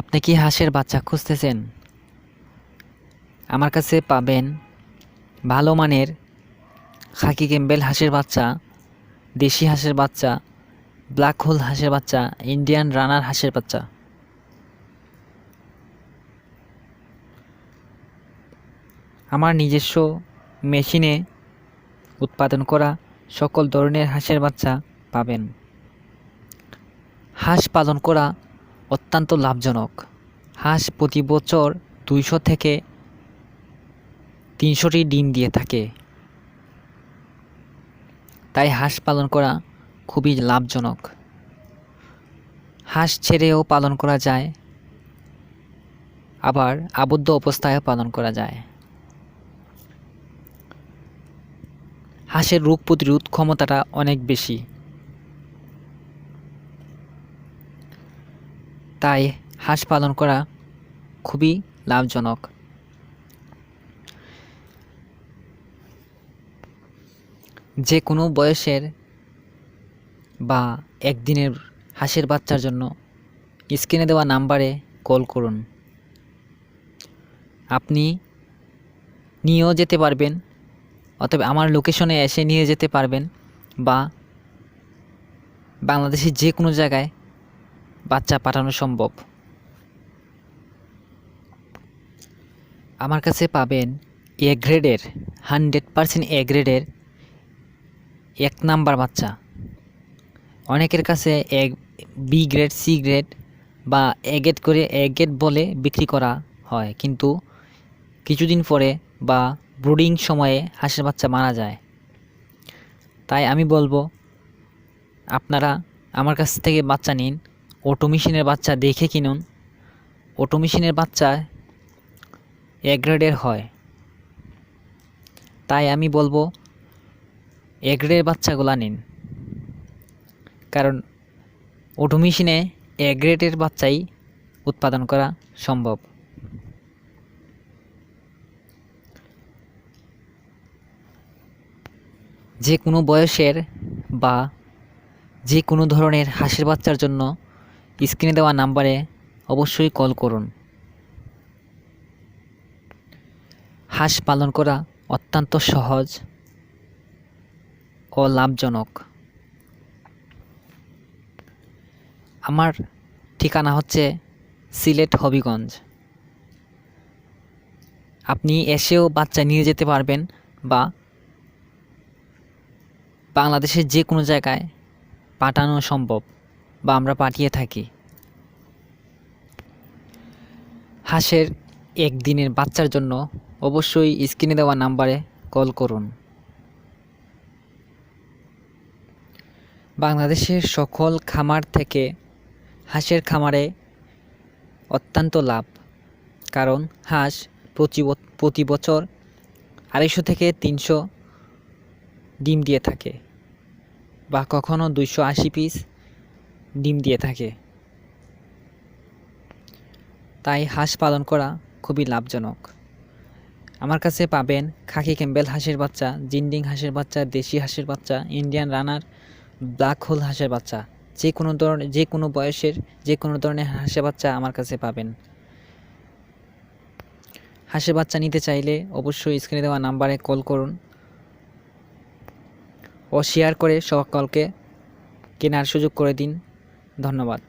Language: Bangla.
আপনি কি হাঁসের বাচ্চা খুঁজতেছেন? আমার কাছে পাবেন ভালো মানের খাকি ক্যাম্বেল হাঁসের বাচ্চা, দেশি হাঁসের বাচ্চা, ব্ল্যাক হোল হাঁসের বাচ্চা, ইন্ডিয়ান রানার হাঁসের বাচ্চা। আমার নিজস্ব মেশিনে উৎপাদন করা সকল ধরনের হাঁসের বাচ্চা পাবেন। হাঁস পালন করা অত্যন্ত লাভজনক। হাঁস প্রতি বছর দুইশো থেকে তিনশোটি ডিম দিয়ে থাকে। তাই হাঁস পালন করা খুবই লাভজনক। হাঁস ছেড়েও পালন করা যায়, আবার আবদ্ধ অবস্থায়ও পালন করা যায়। হাঁসের রোগ প্রতিরোধ ক্ষমতাটা অনেক বেশি। তাই হাঁস পালন করা খুবই লাভজনক। যে কোনো বয়সের বা একদিনের হাঁসের বাচ্চার জন্য স্ক্রিনে দেওয়া নাম্বারে কল করুন। আপনি নিয়েও যেতে পারবেন অথবা আমার লোকেশনে এসে নিয়ে যেতে পারবেন বা বাংলাদেশের যে কোনো জায়গায় বাচ্চা পাঠানো সম্ভব। আমার কাছে পাবেন এ গ্রেডের হান্ড্রেড পারসেন্ট এ গ্রেডের এক নাম্বার বাচ্চা। অনেকের কাছে এক বি গ্রেড সি গ্রেড বা এ করে এ গ্রেড বলে বিক্রি করা হয়, কিন্তু কিছুদিন পরে বা ব্রুডিং সময়ে হাঁসের বাচ্চা মারা যায়। তাই আমি বলব, আপনারা আমার কাছ থেকে বাচ্চা নিন অটো মেশিনের বাচ্চা দেখে কিনুন। অটো মেশিনের বাচ্চা এ গ্রেডের হয়। তাই আমি বলব এ গ্রেডের বাচ্চাগুলা নিন। কারণ অটো মেশিনে এ গ্রেডের বাচ্চাই উৎপাদন করা সম্ভব। যে কোনো বয়সের বা যে কোনো ধরনের হাঁসের বাচ্চার জন্য স্ক্রিনে দেওয়া নাম্বারে অবশ্যই কল করুন। হাঁস পালন করা অত্যন্ত সহজ ও লাভজনক। আমার ঠিকানা হচ্ছে সিলেট হবিগঞ্জ। আপনি এসেও বাচ্চা নিয়ে যেতে পারবেন বা বাংলাদেশের যে কোনো জায়গায় পাঠানো সম্ভব। বা আমরা পাঠিয়ে থাকি। হাঁসের একদিনের বাচ্চার জন্য অবশ্যই স্ক্রিনে দেওয়া নাম্বারে কল করুন। বাংলাদেশের সকল খামার থেকে হাঁসের খামারে অত্যন্ত লাভ, কারণ হাঁস প্রতি বছর আড়াইশো থেকে তিনশো ডিম দিয়ে থাকে বা কখনো দুইশো আশি পিস ডিম দিয়ে থাকে। তাই হাঁস পালন করা খুবই লাভজনক। আমার কাছে পাবেন খাকি ক্যাম্বেল হাঁসের বাচ্চা, জিন্ডিং হাঁসের বাচ্চা, দেশি হাঁসের বাচ্চা, ইন্ডিয়ান রানার, ব্ল্যাক হোল হাঁসের বাচ্চা। যে কোনো ধরনের যে কোনো বয়সের, যে কোনো ধরনের হাঁসের বাচ্চা আমার কাছে পাবেন। হাঁসের বাচ্চা নিতে চাইলে অবশ্যই স্ক্রিনে দেওয়া নাম্বারে কল করুন ও শেয়ার করে সকলকে কেনার সুযোগ করে দিন। ধন্যবাদ।